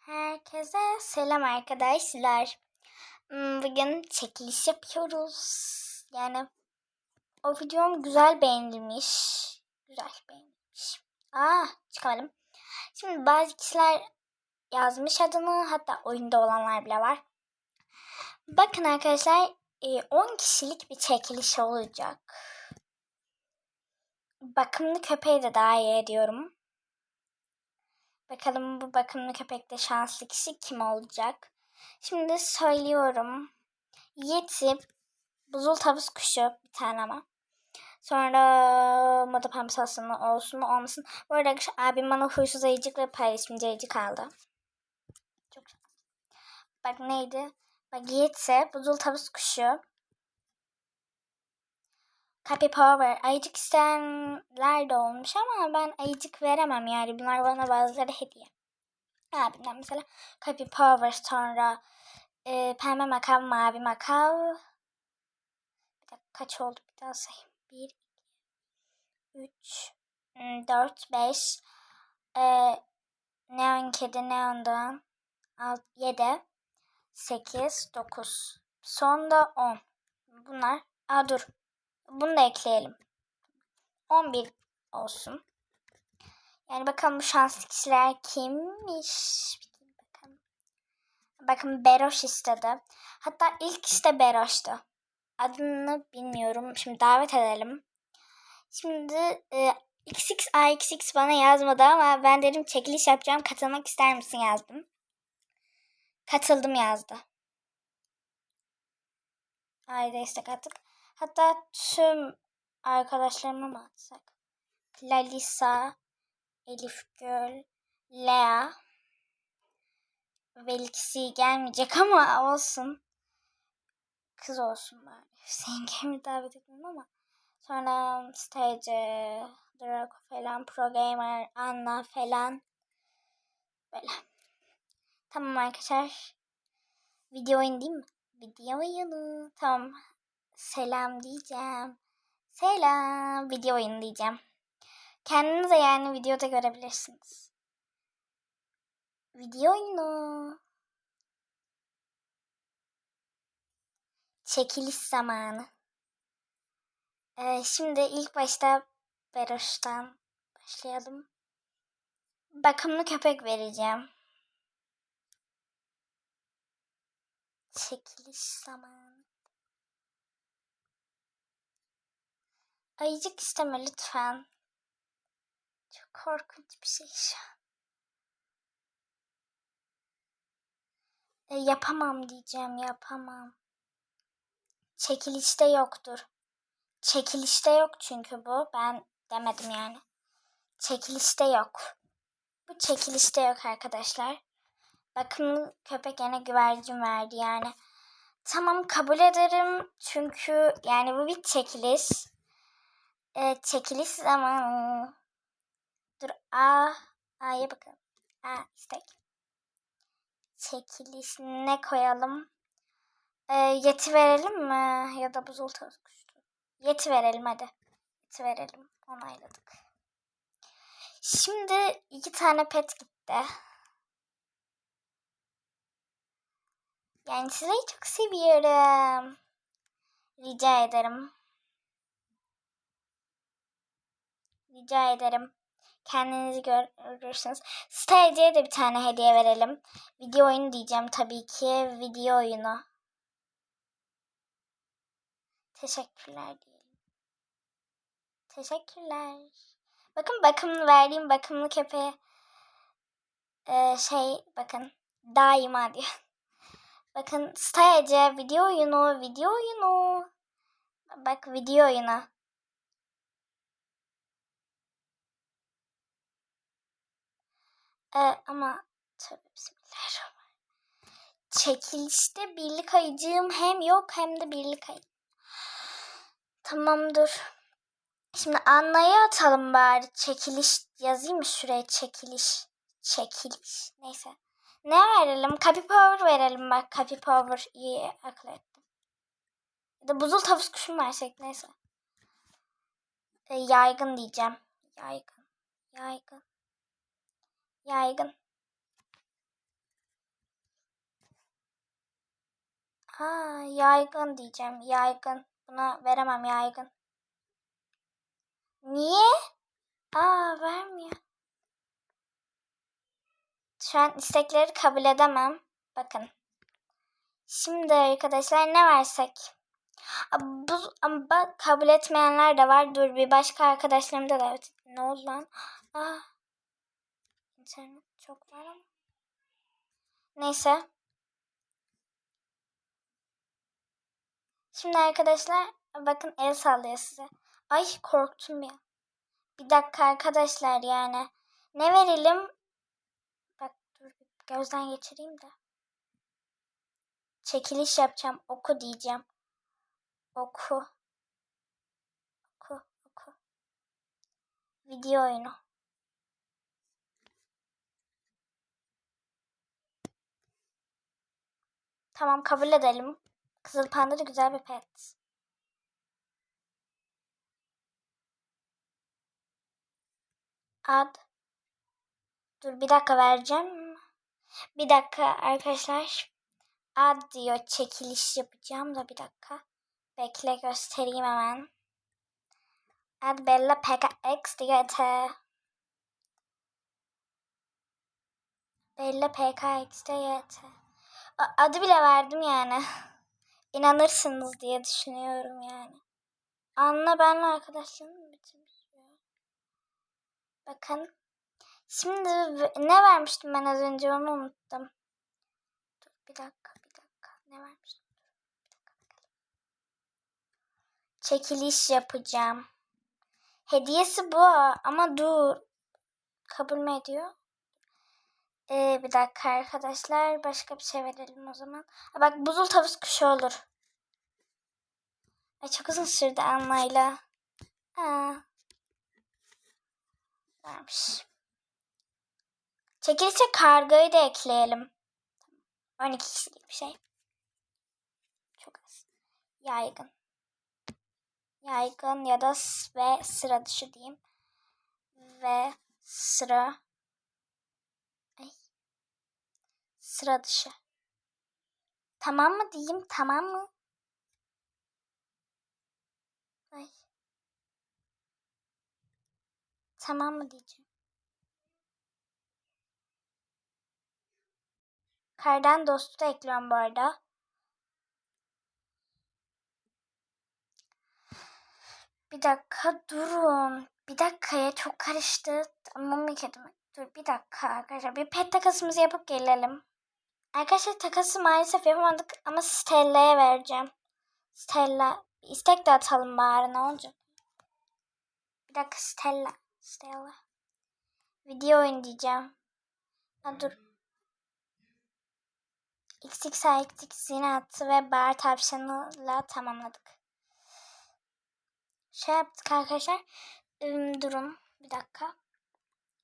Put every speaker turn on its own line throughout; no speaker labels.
Herkese selam arkadaşlar. Hmm, Bugün çekiliş yapıyoruz. Yani o videom güzel beğenilmiş. Güzel beğenilmiş. Aa çıkamadım. Şimdi bazı kişiler yazmış adını hatta oyunda olanlar bile var. Bakın arkadaşlar e, 10 kişilik bir çekiliş olacak. Bakımlı köpeği de dahil ediyorum. Bakalım bu bakımlı köpekte şanslı kişi kim olacak? Şimdi söylüyorum. Yeti, buzul tavus kuşu bir tane ama. Sonra moda pembesi olsun, olsun olmasın. Bu arada abim bana huysuz ayıcık ve paylaşımcı ayıcık aldı. Çok. Bak neydi? Bak Yeti, buzul tavus kuşu. Happy Power. Ayıcık isteyenler de olmuş ama ben ayıcık veremem yani. Bunlar bana bazıları hediye. Abimden mesela Happy Power sonra e, pembe makav, mavi makav. Bir dakika kaç oldu bir daha sayayım. 1, 3, 4, 5. E, neon kedi, neon doğan. 7, 8, 9. Son da 10. Bunlar. Aa dur. Bunu da ekleyelim. 11 olsun. Yani bakalım bu şanslı kişiler kimmiş? Bakalım. Bakın Beroş istedi. Hatta ilk işte Beroş'tu. Adını bilmiyorum. Şimdi davet edelim. Şimdi e, XX AXX bana yazmadı ama ben dedim çekiliş yapacağım. Katılmak ister misin yazdım. Katıldım yazdı. Ay destek attık. Hatta tüm arkadaşlarıma mı atsak? Lalisa, Elif Göl, Lea. Veliksi gelmeyecek ama olsun. Kız olsun bari. Hüseyin davet etmem ama. Sonra Stage, Draco falan, Pro Gamer, Anna falan. Böyle. Tamam arkadaşlar. Video oyun değil mi? Video oyunu. Tamam. Selam diyeceğim. Selam. Video oyunu diyeceğim. Kendinize yani videoda görebilirsiniz. Video oyunu. Çekiliş zamanı. Ee, şimdi ilk başta Beroş'tan başlayalım. Bakımlı köpek vereceğim. Çekiliş zamanı. Ayıcık isteme lütfen. Çok korkunç bir şey şu an. E, yapamam diyeceğim yapamam. Çekilişte yoktur. Çekilişte yok çünkü bu. Ben demedim yani. Çekilişte yok. Bu çekilişte yok arkadaşlar. Bakın köpek yine güvercin verdi yani. Tamam kabul ederim. Çünkü yani bu bir çekiliş. Evet çekiliş zamanı. Dur A. A'ya bakalım. A istek. Çekiliş ne koyalım? Ee, yeti verelim mi? Ya da buzul tavuk kuşu. Yeti verelim hadi. Yeti verelim. Onayladık. Şimdi iki tane pet gitti. Yani sizi çok seviyorum. Rica ederim. Rica ederim. Kendinizi görürsünüz. Stadya'ya de bir tane hediye verelim. Video oyunu diyeceğim tabii ki. Video oyunu. Teşekkürler diyelim. Teşekkürler. Bakın bakımlı verdiğim bakımlı köpeğe ee, şey bakın daima diyor. Bakın Stadya'ya video oyunu, video oyunu. Bak video oyunu. Ee, ama tabii bismillahirrahmanirrahim. Çekilişte birlik ayıcığım hem yok hem de birlik ayı. Tamam dur. Şimdi Anna'ya atalım bari. Çekiliş yazayım mı şuraya çekiliş. Çekiliş. Neyse. Ne verelim? Kapi Power verelim bak. Kapi Power iyi akıl ettim. Ya da buzul tavus kuşu mu versek neyse. Ee, yaygın diyeceğim. Yaygın. Yaygın. Yaygın. Ha, yaygın diyeceğim. Yaygın. Buna veremem yaygın. Niye? Aa vermiyor. Şu an istekleri kabul edemem. Bakın. Şimdi arkadaşlar ne versek? Bu, ama kabul etmeyenler de var. Dur bir başka arkadaşlarımda da. Ne oldu lan? Aa internet çok var ama. Neyse. Şimdi arkadaşlar bakın el sallıyor size. Ay korktum ya. Bir dakika arkadaşlar yani. Ne verelim? Bak dur gözden geçireyim de. Çekiliş yapacağım. Oku diyeceğim. Oku. Oku. Oku. Video oyunu. Tamam kabul edelim. Kızıl Panda da güzel bir pet. Ad. Dur bir dakika vereceğim. Bir dakika arkadaşlar. Ad diyor çekiliş yapacağım da bir dakika. Bekle göstereyim hemen. Ad Bella PKX diyor ete. Bella PKX diyor ete. Adı bile verdim yani. İnanırsınız diye düşünüyorum yani. Anla benle arkadaşlarım bitirmiş. Bakın. Şimdi ne vermiştim ben az önce onu unuttum. Dur bir dakika bir dakika. Ne vermiştim? Çekiliş yapacağım. Hediyesi bu ama dur. Kabul mü ediyor? Ee, bir dakika arkadaşlar. Başka bir şey verelim o zaman. Ha, bak buzul tavus kuşu olur. Ay çok uzun sürdü almayla. Aa. Varmış. Çekilişe kargayı da ekleyelim. 12 kişilik bir şey. Çok az. Yaygın. Yaygın ya da ve sıra dışı diyeyim. Ve sıra Ay. Sıra dışı. Tamam mı diyeyim? Tamam mı? Ay. Tamam mı diyeceğim. Kardan dostu da ekliyorum bu arada. Bir dakika durun. Bir dakikaya çok karıştı. Tamam mı? Dur bir dakika arkadaşlar. Bir pet takasımızı yapıp gelelim. Arkadaşlar takası maalesef yapamadık ama Stella'ya vereceğim. Stella. İstek de atalım bari ne olacak? Bir dakika Stella. Stella. Video oyun diyeceğim. Ha dur. XX XX yine attı ve bar tavşanıyla tamamladık. Şey yaptık arkadaşlar. Durun bir dakika.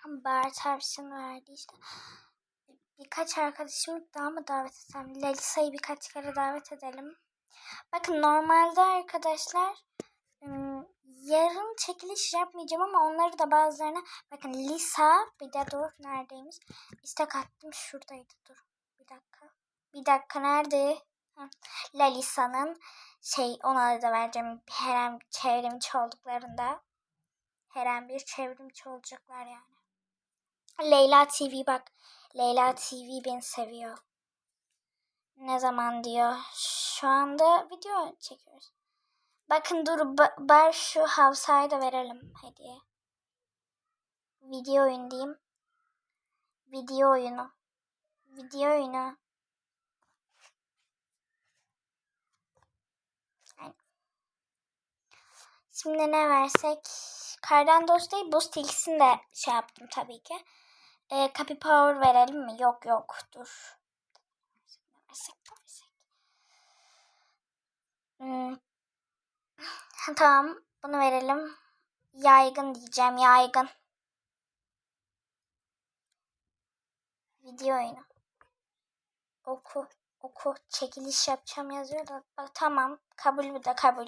Bar tavşanı verdi işte. Birkaç arkadaşımı daha mı davet etsem? Lalisa'yı birkaç kere davet edelim. Bakın normalde arkadaşlar yarın çekiliş yapmayacağım ama onları da bazılarına bakın Lisa bir de dur neredeymiş? İstek attım şuradaydı dur. Bir dakika. Bir dakika nerede? Lalisa'nın şey onlara da vereceğim her an çevrimiçi olduklarında. Her an bir çevrimiçi olacaklar yani. Leyla TV bak. Leyla TV beni seviyor. Ne zaman diyor. Şu anda video çekiyoruz. Bakın dur ba- bar şu havsayı da verelim hediye. Video oyun diyeyim. Video oyunu. Video oyunu. Şimdi ne versek? Kardan dost değil buz tilkisini de şey yaptım tabii ki. E, Copy Power verelim mi? Yok yok dur. Hmm. Tamam bunu verelim. Yaygın diyeceğim yaygın. Video oyunu. Oku oku çekiliş yapacağım yazıyor da. Tamam kabul bu da kabul.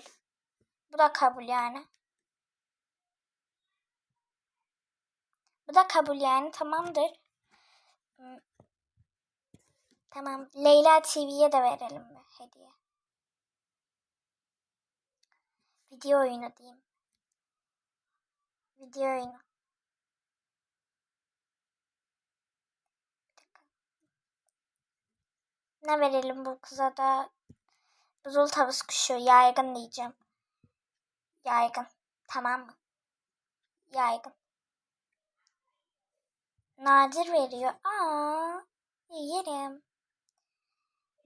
Bu da kabul yani. Bu da kabul yani tamamdır. Tamam. Leyla TV'ye de verelim mi? hediye. Video oyunu diyeyim. Video oyunu. Ne verelim bu kıza da? Buzul tavus kuşu. Yaygın diyeceğim. Yaygın. Tamam mı? Yaygın. Nadir veriyor. Aa, yerim.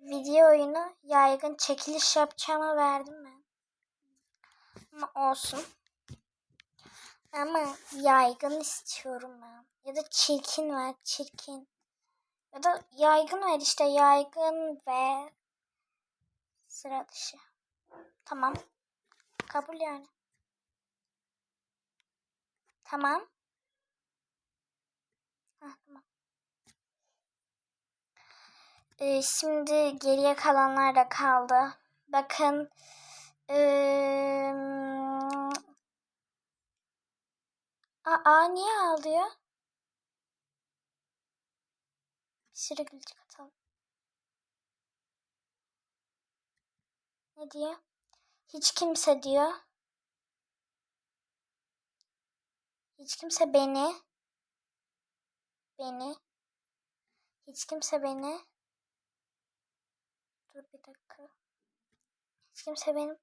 Video oyunu yaygın çekiliş yapacağıma verdim ben. Ama olsun. Ama yaygın istiyorum ben. Ya da çirkin ver, çirkin. Ya da yaygın ver işte yaygın ve sıra dışı. Tamam. Kabul yani. Tamam. Heh, tamam. Ee, şimdi geriye kalanlar da kaldı. Bakın. Ee, aa niye ağlıyor? Sürü gülcük atalım. Ne diyor? Hiç kimse diyor. Hiç kimse beni beni hiç kimse beni dur bir dakika hiç kimse benim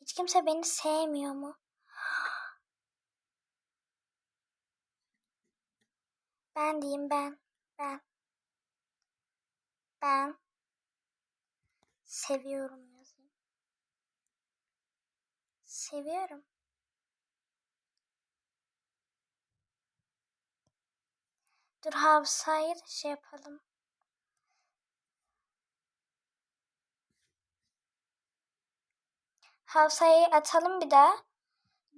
hiç kimse beni sevmiyor mu? Ben diyeyim ben ben ben seviyorum yazayım. Seviyorum. Dur Hafsa'yı da şey yapalım. Hafsa'yı atalım bir daha.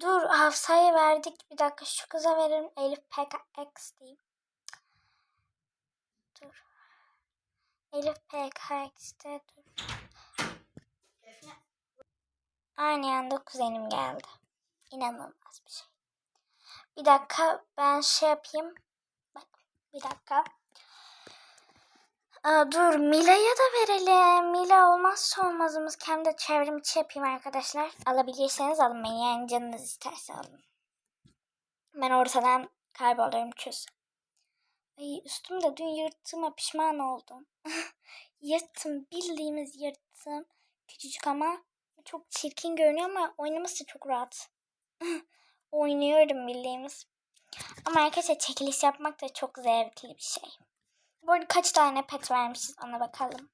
Dur Hafsa'yı verdik. Bir dakika şu kıza verelim. Elif PKX diyeyim. Dur. Elif PKX'de dur. Aynı anda kuzenim geldi. İnanılmaz bir şey. Bir dakika ben şey yapayım. Bak bir dakika. Aa, dur Mila'ya da verelim. Mila olmazsa olmazımız. De çevrim içi yapayım arkadaşlar. Alabilirseniz alın beni. Yani canınız isterse alın. Ben ortadan kayboluyorum çöz. Ay üstümde dün yırttığıma pişman oldum. yırttım bildiğimiz yırttım. Küçücük ama çok çirkin görünüyor ama oynaması çok rahat. Oynuyorum bildiğimiz. Ama arkadaşlar çekiliş yapmak da çok zevkli bir şey. Bu arada kaç tane pet vermişiz ona bakalım.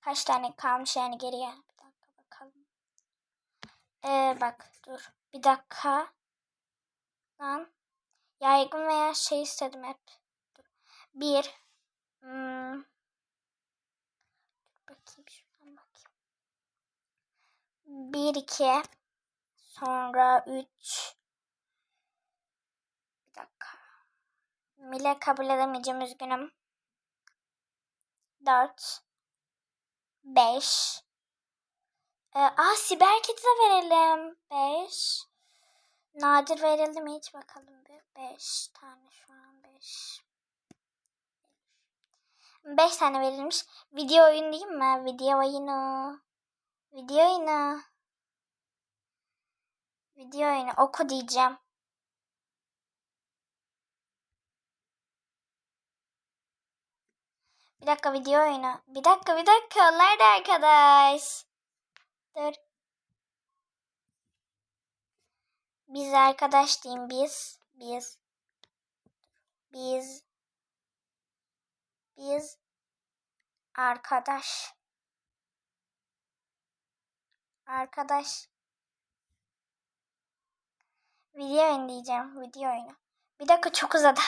Kaç tane kalmış yani geriye. Bir dakika bakalım. Ee, bak dur. Bir dakika. Lan. Yaygın veya şey istedim hep. Dur. Bir. Hmm. Bakayım şuradan bakayım. Bir iki. Sonra üç. Bir dakika. Mile kabul edemeyeceğim üzgünüm. Dört. Beş. Ee, aa siber kedi de verelim. Beş. Nadir verildi mi hiç bakalım bir. Beş tane şu an beş. Beş tane verilmiş. Video oyun değil mi? Video oyunu. Video oyunu. Video oyunu. Oku diyeceğim. Bir dakika video oyunu. Bir dakika bir dakika. Nerede arkadaş? Dur. Biz arkadaş diyeyim biz. Biz. Biz. Biz. Arkadaş. Arkadaş. Video oyunu diyeceğim. Video oyunu. Bir dakika çok uzadı.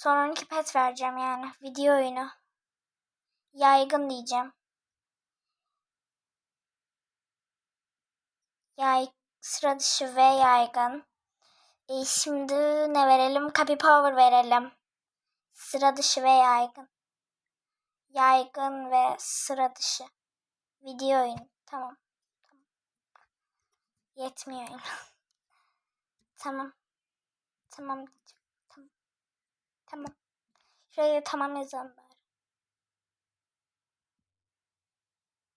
Son 12 pet vereceğim yani. Video oyunu. Yaygın diyeceğim. Yay sıra dışı ve yaygın. E şimdi ne verelim? Copy Power verelim. Sıra dışı ve yaygın. Yaygın ve sıra dışı. Video oyunu. Tamam. Yetmiyor tamam. Tamam. Tamam. Şuraya tamam yazalım bari.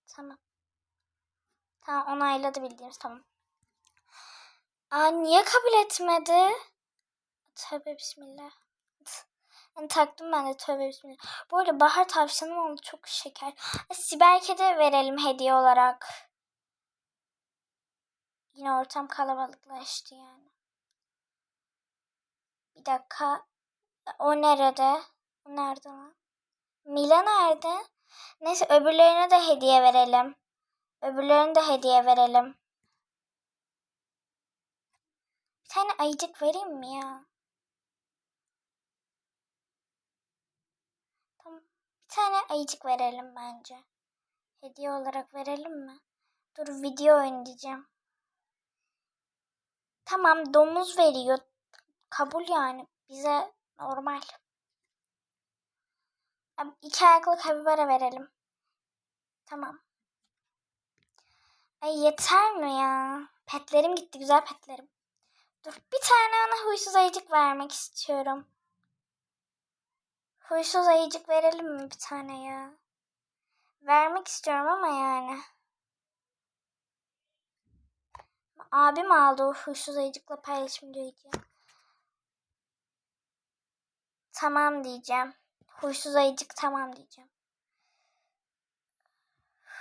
Tamam. Tamam onayladı bildiğimiz tamam. Aa niye kabul etmedi? Tövbe bismillah. Yani taktım ben de tövbe bismillah. Bu arada bahar tavşanım oldu çok şeker. Siberke de verelim hediye olarak. Yine ortam kalabalıklaştı yani. Bir dakika. O nerede? Nerede lan? Mila nerede? Neyse öbürlerine de hediye verelim. Öbürlerine de hediye verelim. Bir tane ayıcık vereyim mi ya? Tamam. Bir tane ayıcık verelim bence. Hediye olarak verelim mi? Dur video oynayacağım. Tamam domuz veriyor. Kabul yani. Bize normal. İki ayaklı kapibara verelim. Tamam. Ay yeter mi ya? Petlerim gitti güzel petlerim. Dur bir tane ona huysuz ayıcık vermek istiyorum. Huysuz ayıcık verelim mi bir tane ya? Vermek istiyorum ama yani. Abim aldı o huysuz ayıcıkla paylaşım diyeceğim. Tamam diyeceğim. Huysuz ayıcık tamam diyeceğim.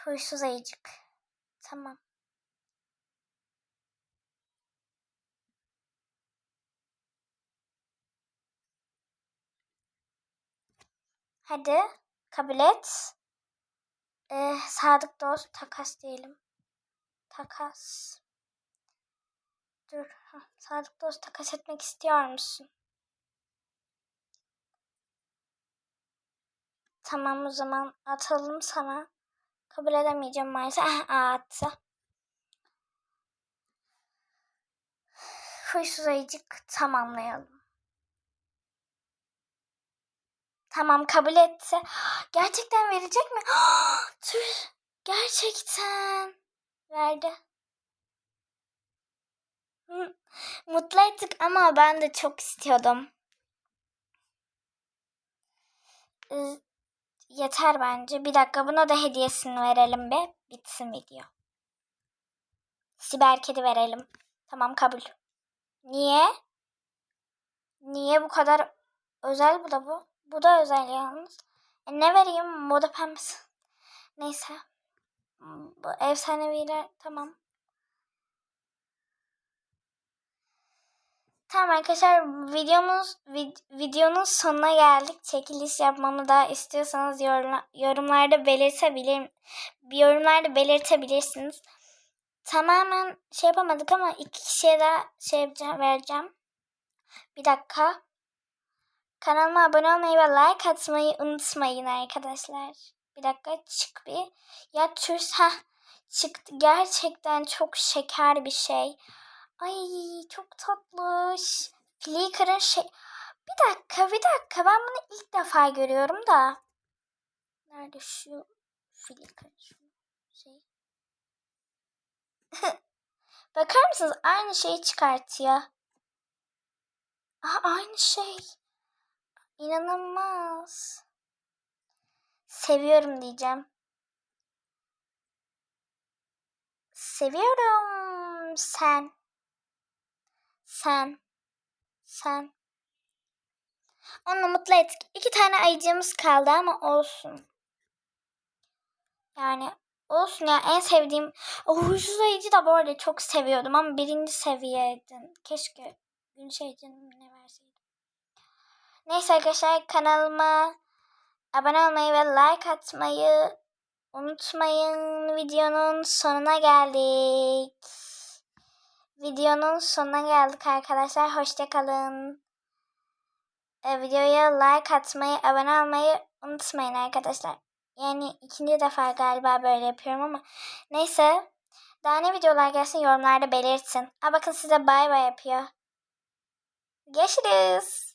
Huysuz ayıcık. Tamam. Hadi kabul et. Ee, sadık dost takas diyelim. Takas. Dur. Sadık dost takas etmek istiyor musun? Tamam o zaman atalım sana. Kabul edemeyeceğim maalesef. Ah, attı. Huysuz ayıcık tamamlayalım. Tamam kabul etti. Gerçekten verecek mi? Tüh. Gerçekten. Verdi. Mutlu ettik ama ben de çok istiyordum. Yeter bence. Bir dakika buna da hediyesini verelim be. Bitsin video. Siber kedi verelim. Tamam kabul. Niye? Niye bu kadar özel bu da bu? Bu da özel yalnız. E ne vereyim? Moda pembesi. Neyse. Bu efsaneviler tamam. Tamam arkadaşlar videomuz vid, videonun sonuna geldik. Çekiliş yapmamı da istiyorsanız yorumla, yorumlarda belirtebilir yorumlarda belirtebilirsiniz. Tamamen şey yapamadık ama iki kişiye daha şey yapacağım, vereceğim. Bir dakika. Kanalıma abone olmayı ve like atmayı unutmayın arkadaşlar. Bir dakika çık bir. Ya türs ha çıktı. Gerçekten çok şeker bir şey. Ay çok tatlış. Flickr'ın şey... Bir dakika bir dakika ben bunu ilk defa görüyorum da. Nerede şu Flickr şey. Bakar mısınız aynı şeyi çıkartıyor. Aa, aynı şey. İnanılmaz. Seviyorum diyeceğim. Seviyorum sen. Sen. Sen. Onu mutlu ettik. İki tane ayıcığımız kaldı ama olsun. Yani olsun ya en sevdiğim o huysuz ayıcı da bu arada çok seviyordum ama birinci seviyeydi. Keşke gün şey ne verseydim. Neyse arkadaşlar kanalıma abone olmayı ve like atmayı unutmayın. Videonun sonuna geldik. Videonun sonuna geldik arkadaşlar. Hoşçakalın. E, videoya like atmayı, abone olmayı unutmayın arkadaşlar. Yani ikinci defa galiba böyle yapıyorum ama neyse. Daha ne videolar gelsin yorumlarda belirtin. Aa bakın size bay bay yapıyor. Görüşürüz.